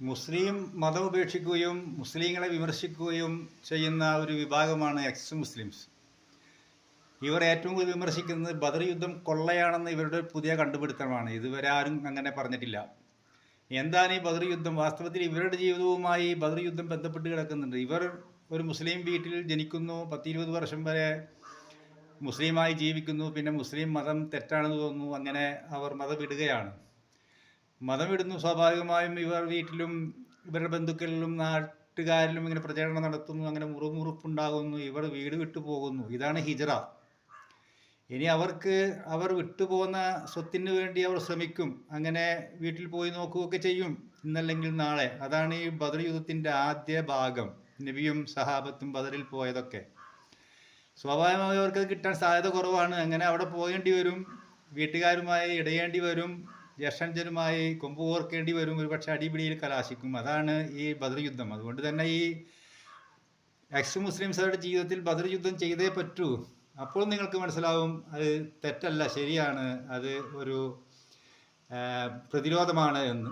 മുസ്ലിം മതം ഉപേക്ഷിക്കുകയും മുസ്ലിങ്ങളെ വിമർശിക്കുകയും ചെയ്യുന്ന ഒരു വിഭാഗമാണ് എക്സ് മുസ്ലിംസ്. ഇവർ ഏറ്റവും കൂടുതൽ വിമർശിക്കുന്നത് ബദർ യുദ്ധം കൊള്ളയാണെന്ന് ഇവരുടെ പുതിയ കണ്ടുപിടുത്തമാണ്. ഇതുവരെ ആരും അങ്ങനെ പറഞ്ഞിട്ടില്ല. എന്താണ് ഈ ബദർ യുദ്ധം? വാസ്തവത്തിൽ ഇവരുടെ ജീവിതവുമായി ബദർ യുദ്ധം ബന്ധപ്പെട്ട് കിടക്കുന്നുണ്ട്. ഇവർ ഒരു മുസ്ലിം വീട്ടിൽ ജനിക്കുന്നു. പത്തിരുപത് വർഷം വരെ മുസ്ലിമായി ജീവിക്കുന്നു. പിന്നെ മുസ്ലിം മതം തെറ്റാണെന്ന് തോന്നുന്നു. അങ്ങനെ അവർ മതം വിടുകയാണ്. മതം വിടുന്നു സ്വാഭാവികമായും ഇവർ വീട്ടിലും ഇവരുടെ ബന്ധുക്കളിലും നാട്ടുകാരിലും ഇങ്ങനെ പ്രചരണം നടത്തുന്നു അങ്ങനെ മുറുമുറുപ്പുണ്ടാകുന്നു ഇവർ വീട് വിട്ടു പോകുന്നു. ഇതാണ് ഹിജറ. ഇനി അവർക്ക് അവർ വിട്ടുപോകുന്ന സ്വത്തിന് വേണ്ടി അവർ ശ്രമിക്കും. അങ്ങനെ വീട്ടിൽ പോയി നോക്കുകയൊക്കെ ചെയ്യും ഇന്നല്ലെങ്കിൽ നാളെ. അതാണ് ഈ ബദർ യുദ്ധത്തിന്റെ ആദ്യ ഭാഗം. നബിയും സഹാബത്തും ബദറിൽ പോയതൊക്കെ. സ്വാഭാവികമായി അവർക്ക് കിട്ടാൻ സാധ്യത കുറവാണ്. അങ്ങനെ അവിടെ പോകേണ്ടി വരും വീട്ടുകാരുമായി ഇടയേണ്ടി വരും ജ്യേഷ്ഠനുമായി കൊമ്പ് കോർക്കേണ്ടി വരും ഒരു പക്ഷേ അടിപിടിയിൽ കലാശിക്കും. അതാണ് ഈ ബദർ യുദ്ധം അതുകൊണ്ട് തന്നെ ഈ എക്സ് മുസ്ലിംസുകളുടെ ജീവിതത്തിൽ ബദർ യുദ്ധം ചെയ്തേ പറ്റൂ. അപ്പോൾ നിങ്ങൾക്ക് മനസ്സിലാവും അത് തെറ്റല്ല ശരിയാണ് അത് ഒരു പ്രതിരോധമാണ് എന്ന്.